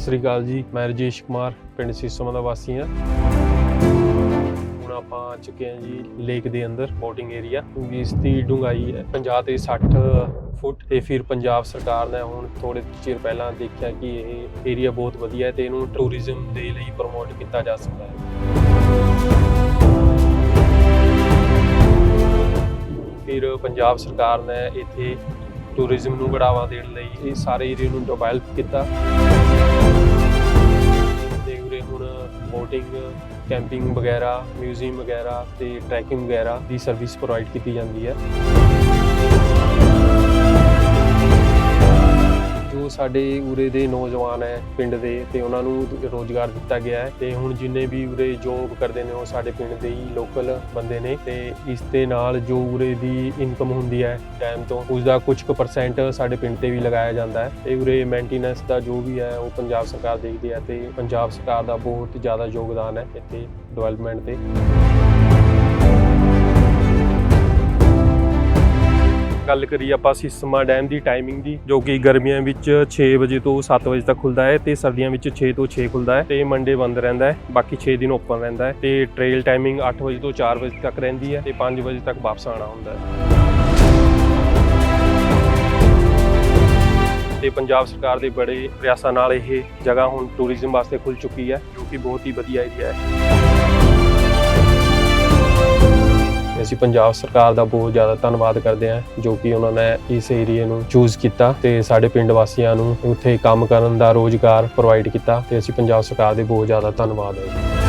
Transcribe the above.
ਸਤਿ ਸ੍ਰੀ ਅਕਾਲ ਜੀ। ਮੈਂ ਰਜੇਸ਼ ਕੁਮਾਰ, ਪਿੰਡ ਸੀਸੋਂ ਦਾ ਵਾਸੀ ਹਾਂ। ਹੁਣ ਆਪਾਂ ਆ ਚੁੱਕੇ ਹਾਂ ਜੀ ਲੇਕ ਦੇ ਅੰਦਰ, ਬੋਟਿੰਗ ਏਰੀਆ। ਕਿਉਂਕਿ ਇਸ ਦੀ ਡੂੰਘਾਈ ਹੈ 50 ਤੇ 60 ਫੁੱਟ। ਤੇ ਫਿਰ ਪੰਜਾਬ ਸਰਕਾਰ ਨੇ ਹੁਣ ਥੋੜੇ ਚਿਰ ਪਹਿਲਾਂ ਦੇਖਿਆ ਕਿ ਇਹ ਏਰੀਆ ਬਹੁਤ ਵਧੀਆ ਹੈ ਤੇ ਇਹਨੂੰ ਟੂਰਿਜ਼ਮ ਦੇ ਲਈ ਪ੍ਰਮੋਟ ਕੀਤਾ ਜਾ ਸਕਦਾ ਹੈ। ਫਿਰ ਪੰਜਾਬ ਸਰਕਾਰ ਨੇ ਇੱਥੇ ਟੂਰਿਜ਼ਮ ਨੂੰ ਬੜਾਵਾ ਦੇਣ ਲਈ ਇਹ ਸਾਰੇ ਏਰੀਆ ਨੂੰ ਡਿਵੈਲਪ ਕੀਤਾ। ਤੇ ਉਰੇ ਹੁਣ ਬੋਟਿੰਗ ਕੈਂਪਿੰਗ ਵਗੈਰਾ ਮਿਊਜ਼ੀਅਮ ਵਗੈਰਾ ਤੇ ਟਰੈਕਿੰਗ ਵਗੈਰਾ ਦੀ ਸਰਵਿਸ ਪ੍ਰੋਵਾਈਡ ਕੀਤੀ ਜਾਂਦੀ ਹੈ। ਸਾਡੇ ਉਰੇ ਦੇ ਨੌਜਵਾਨ ਹੈ ਪਿੰਡ ਦੇ ਤੇ ਉਹਨਾਂ ਨੂੰ ਰੋਜ਼ਗਾਰ ਦਿੱਤਾ ਗਿਆ ਹੈ ਤੇ ਹੁਣ ਜਿੰਨੇ ਵੀ ਉਰੇ ਜੋਬ ਕਰਦੇ ਨੇ ਉਹ ਸਾਡੇ ਪਿੰਡ ਦੇ ਹੀ ਲੋਕਲ ਬੰਦੇ ਨੇ ਤੇ ਇਸ ਦੇ ਨਾਲ ਜੋ ਉਰੇ ਦੀ ਇਨਕਮ ਹੁੰਦੀ ਹੈ ਟਾਈਮ ਤੋਂ ਉਸ ਦਾ ਕੁਝ ਕੁ ਪਰਸੈਂਟ ਸਾਡੇ ਪਿੰਡ ਤੇ ਵੀ ਲਗਾਇਆ ਜਾਂਦਾ ਹੈ ਤੇ ਉਰੇ ਮੇਨਟੇਨੈਂਸ ਦਾ ਜੋ ਵੀ ਹੈ ਉਹ ਪੰਜਾਬ ਸਰਕਾਰ ਦੇਖਦੀ ਹੈ ਤੇ ਪੰਜਾਬ ਸਰਕਾਰ ਦਾ ਬਹੁਤ ਜ਼ਿਆਦਾ ਯੋਗਦਾਨ ਹੈ ਇੱਥੇ ਡਿਵੈਲਪਮੈਂਟ ਤੇ। ਗੱਲ ਕਰੀਏ ਆਪਾਂ ਸਿਸਮਾ ਡੈਮ ਦੀ ਟਾਈਮਿੰਗ ਦੀ, ਜੋ ਕਿ ਗਰਮੀਆਂ ਵਿੱਚ 6 ਵਜੇ ਤੋਂ 7 ਵਜੇ ਤੱਕ ਖੁੱਲਦਾ ਹੈ ਤੇ ਸਰਦੀਆਂ ਵਿੱਚ 6 ਤੋਂ 6 ਖੁੱਲਦਾ ਹੈ ਤੇ ਮੰਡੇ ਬੰਦ ਰਹਿੰਦਾ ਹੈ, ਬਾਕੀ 6 ਦਿਨ ਓਪਨ ਰਹਿੰਦਾ ਹੈ ਤੇ ਟ੍ਰੇਲ ਟਾਈਮਿੰਗ 8 ਵਜੇ ਤੋਂ 4 ਵਜੇ ਤੱਕ ਰਹਿੰਦੀ ਹੈ ਤੇ 5 ਵਜੇ ਤੱਕ ਵਾਪਸ ਆਣਾ ਹੁੰਦਾ ਹੈ। ਤੇ ਪੰਜਾਬ ਸਰਕਾਰ ਦੇ ਬੜੇ ਪ੍ਰਯਾਸਾਂ ਨਾਲ ਇਹ ਜਗ੍ਹਾ ਹੁਣ ਟੂਰਿਜ਼ਮ ਵਾਸਤੇ ਖੁੱਲ ਚੁੱਕੀ ਹੈ, ਜੋ ਕਿ ਬਹੁਤ ਹੀ ਵਧੀਆ ਏਰੀਆ ਹੈ। ਅਸੀਂ ਪੰਜਾਬ ਸਰਕਾਰ ਦਾ ਬਹੁਤ ਜ਼ਿਆਦਾ ਧੰਨਵਾਦ ਕਰਦੇ ਹਾਂ, ਜੋ ਕਿ ਉਹਨਾਂ ਨੇ ਇਸ ਏਰੀਏ ਨੂੰ ਚੂਜ਼ ਕੀਤਾ ਤੇ ਸਾਡੇ ਪਿੰਡ ਵਾਸੀਆਂ ਨੂੰ ਉੱਥੇ ਕੰਮ ਕਰਨ ਦਾ ਰੋਜ਼ਗਾਰ ਪ੍ਰੋਵਾਈਡ ਕੀਤਾ ਤੇ ਅਸੀਂ ਪੰਜਾਬ ਸਰਕਾਰ ਦੇ ਬਹੁਤ ਜ਼ਿਆਦਾ ਧੰਨਵਾਦ ਹੈ।